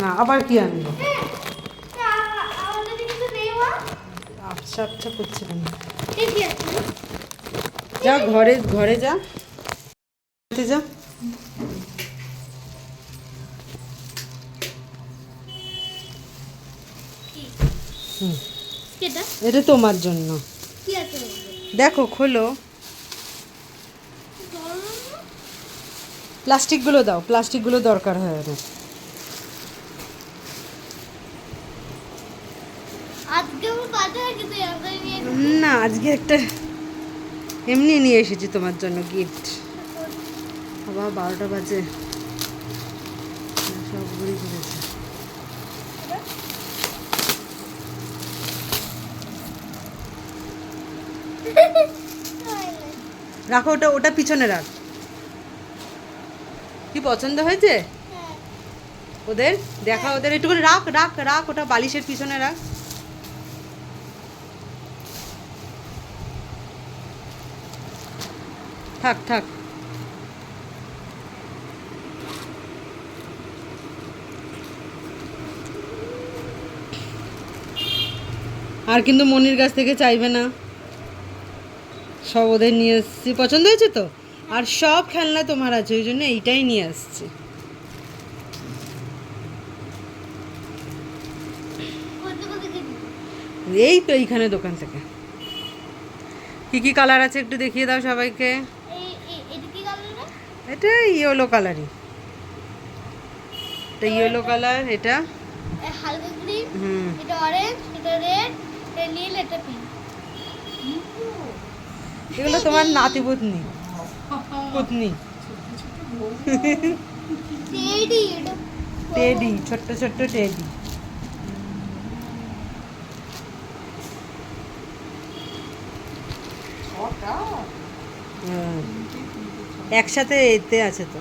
না, আবার কি আনব? আচ্ছা আচ্ছা যা, ঘরে ঘরে যা। যা। এটা তোমার জন্য? দেখো, খোলো? প্লাস্টিকগুলো দাও, প্লাস্টিকগুলো দরকার হয় না আজকে আমার কাজে আছে তো আমরা নিয়ে না আজকে একটা এমনি নিয়ে এসেছি তোমার জন্য গিফট আবার বারোটা বাজে। সব ঘুরে ঘুরেছে রাখো ওটা ওটা পিছনে রাখ। কি পছন্দ হয়েছে? হ্যাঁ। ওদের? দেখা ওদের একটু করে রাখ রাখ রাখ ওটা বালিশের পিছনে রাখ। থাক থাক। আর কিন্তু মনির কাছ থেকে চাইবে না। সব ওদের নিয়ে এসছি। পছন্দ হয়েছে তো? আর সব খেলনা তোমার আছে, ওই জন্য এইটাই নিয়ে আসছি? এই তো এইখানে দোকান থেকে। কি কি কালার আছে একটু দেখিয়ে দাও সবাইকে এই এই- এটা কি কালার রে? এটা ইয়েলো কালারই এটা ইয়েলো কালার এটা হালকা গ্রিন হুম। এটা অরেঞ্জ এটা রেড এটা নীল এটা পিঙ্ক এগুলো তোমার নাতি পুতনি। পুতনি। টেডি টেডি ছোট্ট ছোট্ট টেডি। হুম। একসাথে এতে আছে তো।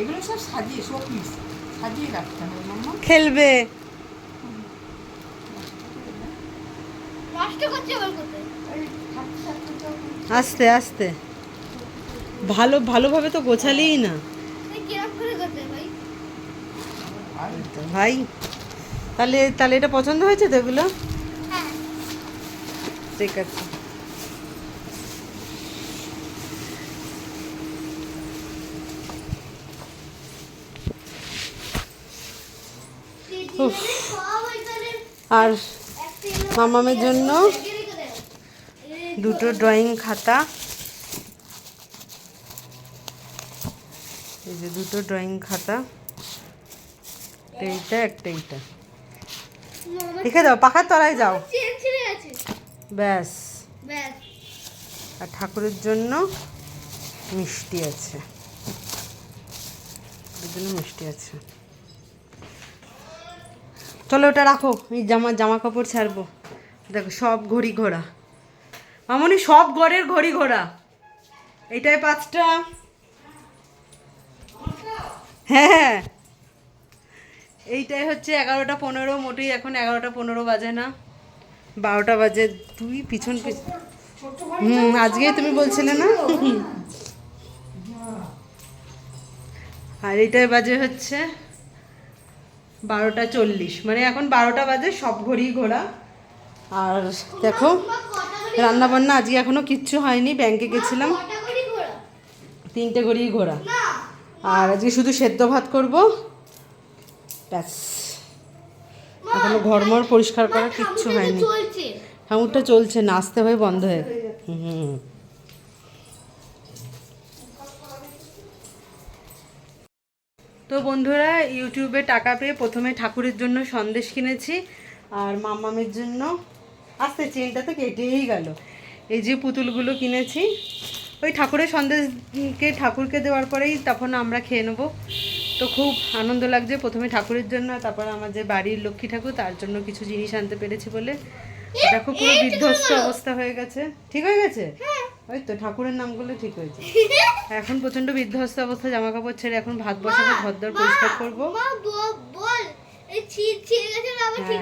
এগুলো সব সাজিয়ে শোপিস সাজিয়ে রাখতে হবে খেলবে। আস্তে আস্তে। ভালো ভালোভাবে তো গোছালেই না। ভাই তাহলে তাহলে এটা পছন্দ হয়েছে তো এগুলো? হ্যাঁ। ঠিক আছে টেডি উফ। মানে সব ওইখানে আর মামামের জন্য দুটো ড্রয়িং খাতা। এই যে দুটো ড্রয়িং খাতা। এইটা, একটা এইটা। রেখে দাও, পাখার তলায় যাও। ব্যাস। আর ঠাকুরের জন্য মিষ্টি আছে। জন্য মিষ্টি আছে। চলো ওটা রাখো, এই জামা জামা কাপড় ছাড়বো। দেখো, সব ঘড়ি ঘোড়া। মামনি, সব ঘরের ঘড়ি ঘোড়া। এইটাই পাঁচটা। হ্যাঁ এইটাই হচ্ছে এগারোটা পনেরো, মোটেই এখন এগারোটা পনেরো বাজে না। বারোটা বাজে তুই পিছন পিছন হুম, আজকেই তুমি বলছিলে না? আর এইটাই বাজে হচ্ছে বারোটা চল্লিশ। মানে এখন বারোটা বাজে, সব ঘড়ি ঘোরা। আর দেখো রান্না বান্না আজকে এখনও কিচ্ছু হয়নি, ব্যাংকে গেছিলাম। তিনটে ঘড়ি ঘোরা। আর আজকে শুধু সেদ্ধ ভাত করব। ব্যাস। এখনও ঘরমর পরিষ্কার করা কিচ্ছু হয়নি। ঠাকুরটা চলছে। নাচতে হয়ে বন্ধ হয়ে হুম। তো বন্ধুরা, ইউটিউবে টাকা পেয়ে প্রথমে ঠাকুরের জন্য সন্দেশ কিনেছি আর মামামের জন্য। আস্তে, চেনটা তো কেটেই গেল। এই যে পুতুলগুলো কিনেছি, ওই ঠাকুরের সন্দেশকে ঠাকুরকে দেওয়ার পরেই তখন আমরা খেয়ে নেব। তো খুব আনন্দ লাগছে প্রথমে ঠাকুরের জন্য তারপর আমার যে বাড়ির লক্ষ্মী ঠাকুর, তার জন্য কিছু জিনিস আনতে পেরেছি বলে। দেখো পুরো বিধ্বস্ত অবস্থা হয়ে গেছে। ঠিক হয়ে গেছে? ওই তো ঠাকুরের নামগুলো ঠিক হয়েছে এখন প্রচণ্ড বিধ্বস্ত অবস্থা জামা কাপড় ছেড়ে এখন ভাত বসাবো ঘরদর পরিষ্কার করব।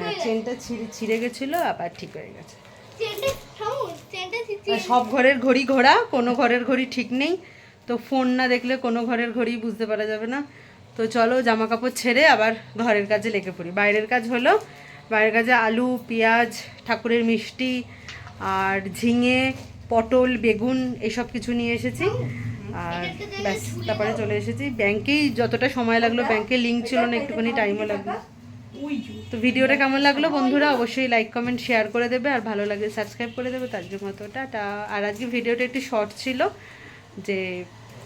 হ্যাঁ চেনটা ছিঁড়ে ছিঁড়ে গেছিল আবার ঠিক হয়ে গেছে। সব ঘরের ঘড়ি ঘোরা কোনো ঘরের ঘড়ি ঠিক নেই। তো ফোন না দেখলে কোনো ঘরের ঘড়ি বুঝতে পারা যাবে না। তো চলো জামা কাপড় ছেড়ে আবার ঘরের কাজে লেগে পড়ি। বাইরের কাজ হলো বাইরের কাজে আলু পেঁয়াজ ঠাকুরের মিষ্টি আর ঝিঙে পটল বেগুন এসব কিছু নিয়ে এসেছি। আর ব্যাস তারপরে চলে এসেছি। ব্যাংকেই যতটা সময় লাগল ব্যাংকে লিঙ্ক ছিল না একটুখানি টাইমও লাগল তো ভিডিওটা কেমন লাগল বন্ধুরা? অবশ্যই লাইক কমেন্ট শেয়ার করে দেবে। আর ভালো লাগলে সাবস্ক্রাইব করে দেবে তার জন্য তো টাটা। আর আজকে ভিডিওটা একটু শর্ট ছিল যে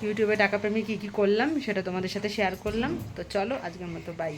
ইউটিউবে টাকা প্রেমে কী কী করলাম সেটা তোমাদের সাথে শেয়ার করলাম। তো চলো আজকের মতো বাই